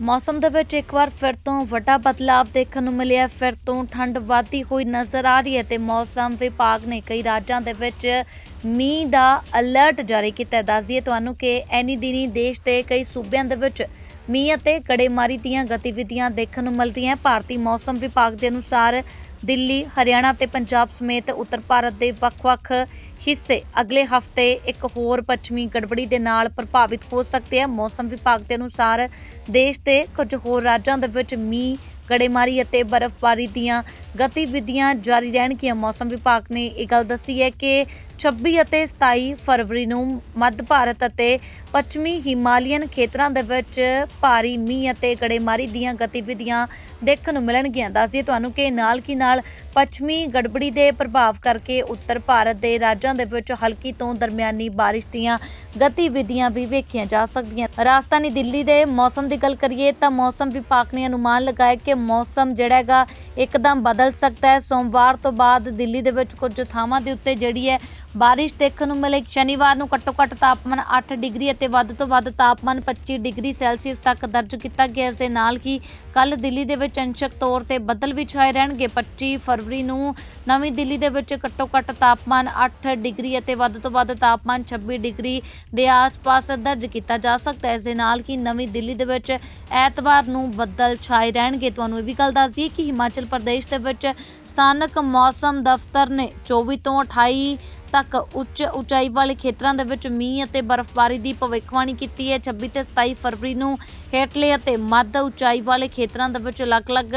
ਮੌਸਮ ਦੇ ਵਿੱਚ ਇੱਕ ਵਾਰ ਫਿਰ ਤੋਂ ਵੱਡਾ ਬਦਲਾਅ ਦੇਖਣ ਨੂੰ ਮਿਲਿਆ। ਫਿਰ ਤੋਂ ਠੰਡ ਵਧਦੀ ਹੋਈ ਨਜ਼ਰ ਆ ਰਹੀ ਹੈ ਤੇ ਮੌਸਮ ਵਿਭਾਗ ਨੇ ਕਈ ਰਾਜਾਂ ਦੇ ਵਿੱਚ ਮੀਂਹ ਦਾ ਅਲਰਟ ਜਾਰੀ ਕੀਤਾ। ਹੈ ਦੱਸ ਦਈਏ ਤੁਹਾਨੂੰ ਕਿ ਐਨੀ ਦਿਨੀ ਦੇਸ਼ ਦੇ ਕਈ ਸੂਬਿਆਂ ਦੇ ਵਿੱਚ ਮੀਂਹ ਅਤੇ ਗੜੇਮਾਰੀ ਦੀਆਂ ਗਤੀਵਿਧੀਆਂ ਦੇਖਣ ਨੂੰ ਮਿਲ ਰਹੀਆਂ। ਭਾਰਤੀ ਮੌਸਮ ਵਿਭਾਗ ਦੇ ਅਨੁਸਾਰ ਦਿੱਲੀ, ਹਰਿਆਣਾ ਤੇ ਪੰਜਾਬ ਸਮੇਤ ਉੱਤਰ ਭਾਰਤ ਦੇ ਵੱਖ-ਵੱਖ ਹਿੱਸੇ। ਅਗਲੇ ਹਫ਼ਤੇ ਇੱਕ ਹੋਰ ਪੱਛਮੀ ਗੜਬੜੀ ਦੇ ਨਾਲ ਪ੍ਰਭਾਵਿਤ ਹੋ ਸਕਦੇ ਆ ਮੌਸਮ ਵਿਭਾਗ ਦੇ ਅਨੁਸਾਰ ਦੇਸ਼ ਦੇ ਕੁਝ ਹੋਰ ਰਾਜਾਂ ਦੇ ਵਿੱਚ ਮੀਂਹ, ਗੜੇਮਾਰੀ ਅਤੇ ਬਰਫ਼ਬਾਰੀ ਦੀਆਂ ਗਤੀਵਿਧੀਆਂ ਜਾਰੀ ਰਹਿਣਗੀਆਂ। ਮੌਸਮ ਵਿਭਾਗ ਨੇ ਇਹ ਗੱਲ ਦੱਸੀ ਹੈ ਕਿ 26 ਅਤੇ 27 ਫਰਵਰੀ ਨੂੰ ਮੱਧ ਭਾਰਤ ਅਤੇ ਪੱਛਮੀ ਹਿਮਾਲੀਅਨ ਖੇਤਰਾਂ ਦੇ ਵਿੱਚ ਭਾਰੀ ਮੀਂਹ ਅਤੇ ਗੜੇਮਾਰੀ ਦੀਆਂ ਗਤੀਵਿਧੀਆਂ ਦੇਖਣ ਨੂੰ ਮਿਲਣਗੀਆਂ। ਦੱਸਦੀ ਤੁਹਾਨੂੰ ਕਿ ਨਾਲ ਕੀ ਨਾਲ ਪੱਛਮੀ ਗੜਬੜੀ ਦੇ ਪ੍ਰਭਾਵ ਕਰਕੇ ਉੱਤਰ ਭਾਰਤ ਦੇ ਰਾਜਾਂ ਦੇ ਵਿੱਚ ਹਲਕੀ ਤੋਂ ਦਰਮਿਆਨੀ ਬਾਰਿਸ਼ ਦੀਆਂ ਗਤੀਵਿਧੀਆਂ ਵੀ ਵੇਖੀਆਂ ਜਾ ਸਕਦੀਆਂ। ਰਾਜਧਾਨੀ ਦਿੱਲੀ ਦੇ ਮੌਸਮ ਦੀ ਗੱਲ ਕਰੀਏ ਤਾਂ ਮੌਸਮ ਵਿਭਾਗ ਨੇ ਅਨੁਮਾਨ ਲਗਾਇਆ ਕਿ ਮੌਸਮ ਜਿਹੜਾ ਹੈਗਾ ਇੱਕਦਮ ਬਦਲ ਸਕਦਾ ਹੈ। ਸੋਮਵਾਰ ਤੋਂ ਬਾਅਦ ਦਿੱਲੀ ਦੇ ਵਿੱਚ ਕੁਝ ਥਾਵਾਂ ਦੇ ਉੱਤੇ ਜਿਹੜੀ ਹੈ ਬਾਰਿਸ਼ ਦੇਖਣ ਨੂੰ ਮਿਲੇ ਸ਼ਨੀਵਾਰ ਨੂੰ ਘੱਟੋ ਘੱਟ ਤਾਪਮਾਨ 8 ਡਿਗਰੀ ਅਤੇ ਵੱਧ ਤੋਂ ਵੱਧ ਤਾਪਮਾਨ 25 ਡਿਗਰੀ ਸੈਲਸੀਅਸ ਤੱਕ ਦਰਜ ਕੀਤਾ ਗਿਆ। ਇਸ ਦੇ ਨਾਲ ਹੀ ਕੱਲ ਦਿੱਲੀ ਦੇ ਵਿੱਚ ਅੰਸ਼ਕ ਤੌਰ ਤੇ ਬੱਦਲ ਵੀ ਛਾਏ ਰਹਿਣਗੇ। 25 ਫਰਵਰੀ ਨੂੰ ਨਵੀਂ ਦਿੱਲੀ ਦੇ ਵਿੱਚ ਘੱਟੋ ਘੱਟ ਤਾਪਮਾਨ 8 ਡਿਗਰੀ ਅਤੇ ਵੱਧ ਤੋਂ ਵੱਧ ਤਾਪਮਾਨ 26 ਡਿਗਰੀ ਦੇ ਆਸ-ਪਾਸ ਦਰਜ ਕੀਤਾ ਜਾ ਸਕਦਾ ਹੈ। ਇਸ ਦੇ ਨਾਲ ਹੀ ਨਵੀਂ ਦਿੱਲੀ ਦੇ ਵਿੱਚ ਐਤਵਾਰ ਨੂੰ ਬੱਦਲ ਛਾਏ ਰਹਿਣਗੇ। ਤੁਹਾਨੂੰ ਇਹ ਵੀ ਗੱਲ ਦੱਸ ਦਈਏ ਕਿ ਹਿਮਾਚਲ ਪ੍ਰਦੇਸ਼ ਦੇ ਵਿੱਚ ਸਥਾਨਕ ਮੌਸਮ ਦਫ਼ਤਰ ਨੇ 24 ਤੋਂ 28 ਤੱਕ ਉੱਚ ਉਚਾਈ ਵਾਲੇ ਖੇਤਰਾਂ ਦੇ ਵਿੱਚ ਮੀਂਹ ਅਤੇ ਬਰਫ਼ਬਾਰੀ ਦੀ ਭਵਿੱਖਬਾਣੀ ਕੀਤੀ ਹੈ। 26 ਤੇ 27 ਫਰਵਰੀ ਨੂੰ ਹੇਠਲੇ ਅਤੇ ਮੱਧ ਉਚਾਈ ਵਾਲੇ ਖੇਤਰਾਂ ਦੇ ਵਿੱਚ ਅਲੱਗ-ਅਲੱਗ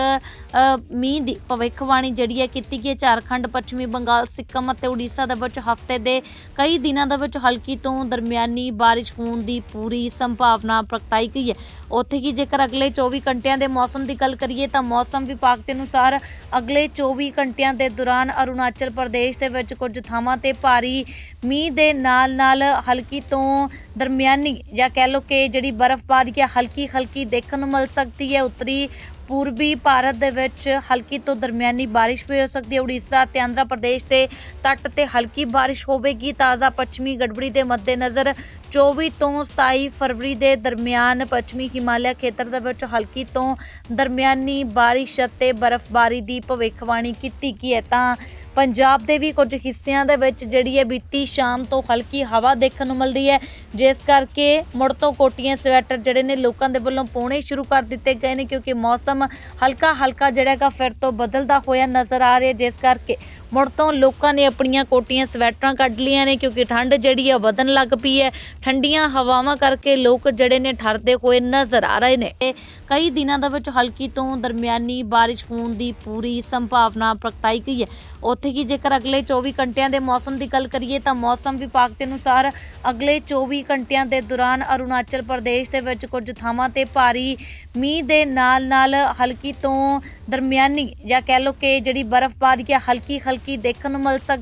ਮੀਂਹ ਦੀ ਭਵਿੱਖਬਾਣੀ ਜਿਹੜੀ ਹੈ ਕੀਤੀ ਗਈ ਹੈ। ਝਾਰਖੰਡ, ਪੱਛਮੀ ਬੰਗਾਲ, ਸਿੱਕਮ ਅਤੇ ਉੜੀਸਾ ਦੇ ਵਿੱਚ ਹਫ਼ਤੇ ਦੇ ਕਈ ਦਿਨਾਂ ਦੇ ਵਿੱਚ ਹਲਕੀ ਤੋਂ ਦਰਮਿਆਨੀ ਬਾਰਿਸ਼ ਹੋਣ ਦੀ ਪੂਰੀ ਸੰਭਾਵਨਾ ਪ੍ਰਗਟਾਈ ਗਈ ਹੈ। ਉੱਥੇ ਹੀ ਜੇਕਰ ਅਗਲੇ 24 ਘੰਟਿਆਂ ਦੇ ਮੌਸਮ ਦੀ ਗੱਲ ਕਰੀਏ ਤਾਂ ਮੌਸਮ ਵਿਭਾਗ ਦੇ ਅਨੁਸਾਰ ਅਗਲੇ 24 ਘੰਟਿਆਂ ਦੇ ਦੌਰਾਨ ਅਰੁਣਾਚਲ ਪ੍ਰਦੇਸ਼ ਦੇ ਵਿੱਚ ਕੁਝ ਥਾਵਾਂ ਤੇ ਭਾਰੀ ਮੀਂਹ ਦੇ ਨਾਲ-ਨਾਲ ਹਲਕੀ ਤੋਂ ਦਰਮਿਆਨੀ ਜਾਂ ਕਹਿ ਲਓ ਕਿ ਜਿਹੜੀ ਬਰਫ਼ਬਾਰੀ ਹੈ, ਹਲਕੀ ਹਲਕੀ ਦੇਖਣ ਨੂੰ ਮਿਲ ਸਕਦੀ ਹੈ। ਉੱਤਰੀ ਪੂਰਬੀ ਭਾਰਤ ਦੇ ਵਿੱਚ ਹਲਕੀ ਤੋਂ ਦਰਮਿਆਨੀ ਬਾਰਿਸ਼ ਵੀ ਹੋ ਸਕਦੀ ਹੈ। ਉੜੀਸਾ ਤੇ ਆਂਧਰਾ ਪ੍ਰਦੇਸ਼ ਦੇ ਤੱਟ ਤੇ ਹਲਕੀ ਬਾਰਿਸ਼ ਹੋਵੇਗੀ। ਤਾਜ਼ਾ ਪੱਛਮੀ ਗੜਬੜੀ ਦੇ ਮੱਦੇਨਜ਼ਰ 24 ਤੋਂ 27 ਫਰਵਰੀ ਦੇ ਦਰਮਿਆਨ ਪੱਛਮੀ ਹਿਮਾਲਿਆ ਖੇਤਰ ਦੇ ਵਿੱਚ ਹਲਕੀ ਤੋਂ ਦਰਮਿਆਨੀ ਬਾਰਿਸ਼ ਅਤੇ ਬਰਫ਼ਬਾਰੀ ਦੀ ਭਵਿੱਖਬਾਣੀ ਕੀਤੀ ਗਈ ਹੈ। ਤਾਂ ਪੰਜਾਬ ਦੇ ਵੀ ਕੁਝ ਹਿੱਸਿਆਂ ਦੇ ਵਿੱਚ ਜਿਹੜੀ ਹੈ ਬੀਤੀ ਸ਼ਾਮ ਤੋਂ ਹਲਕੀ ਹਵਾ ਦੇਖਣ ਨੂੰ ਮਿਲ ਰਹੀ ਹੈ। ਜਿਸ ਕਰਕੇ ਮੁੜ ਤੋਂ ਕੋਟੀਆਂ ਸਵੈਟਰ ਜਿਹੜੇ ਨੇ ਲੋਕਾਂ ਦੇ ਵੱਲੋਂ ਪਾਉਣੇ ਸ਼ੁਰੂ ਕਰ ਦਿੱਤੇ ਗਏ ਨੇ ਕਿਉਂਕਿ ਮੌਸਮ ਹਲਕਾ ਹਲਕਾ ਜਿਹੜਾ ਹੈਗਾ ਫਿਰ ਤੋਂ ਬਦਲਦਾ ਹੋਇਆ ਨਜ਼ਰ ਆ ਰਿਹਾ ਜਿਸ ਕਰਕੇ ਮੁੜ ਤੋਂ ਲੋਕਾਂ ਨੇ ਆਪਣੀਆਂ ਕੋਟੀਆਂ, ਸਵੈਟਰਾਂ ਕੱਢ ਲਈਆਂ ਨੇ ਕਿਉਂਕਿ ਠੰਡ ਜਿਹੜੀ ਆ ਵਧਣ ਲੱਗ ਪਈ ਹੈ। ਠੰਡੀਆਂ ਹਵਾਵਾਂ ਕਰਕੇ ਲੋਕ ਜਿਹੜੇ ਨੇ ਠਰਦੇ ਹੋਏ ਨਜ਼ਰ ਆ ਰਹੇ ਨੇ। ਤੇ ਕਈ ਦਿਨਾਂ ਦੇ ਵਿੱਚ ਹਲਕੀ ਤੋਂ ਦਰਮਿਆਨੀ ਬਾਰਿਸ਼ ਹੋਣ ਦੀ ਪੂਰੀ ਸੰਭਾਵਨਾ ਪ੍ਰਗਟਾਈ ਗਈ ਹੈ। ਉੱਥੇ ਹੀ ਜੇਕਰ ਅਗਲੇ 24 ਘੰਟਿਆਂ ਦੇ ਮੌਸਮ ਦੀ ਗੱਲ ਕਰੀਏ ਤਾਂ ਮੌਸਮ ਵਿਭਾਗ ਦੇ ਅਨੁਸਾਰ ਅਗਲੇ 24 ਘੰਟਿਆਂ ਦੇ ਦੌਰਾਨ ਅਰੁਣਾਚਲ ਪ੍ਰਦੇਸ਼ ਦੇ ਵਿੱਚ ਕੁਝ ਥਾਵਾਂ ਤੇ ਭਾਰੀ ਮੀਂਹ ਦੇ ਨਾਲ-ਨਾਲ ਹਲਕੀ ਤੋਂ ਦਰਮਿਆਨੀ ਜਾਂ ਕਹਿ ਲਓ ਕਿ ਜਿਹੜੀ ਬਰਫ਼ਬਾਰੀ ਹੈ ਹਲਕੀ ਹਲਕੀ ਕੀ ਦੇਖਣ ਨੂੰ ਮਿਲ ਸਕਦਾ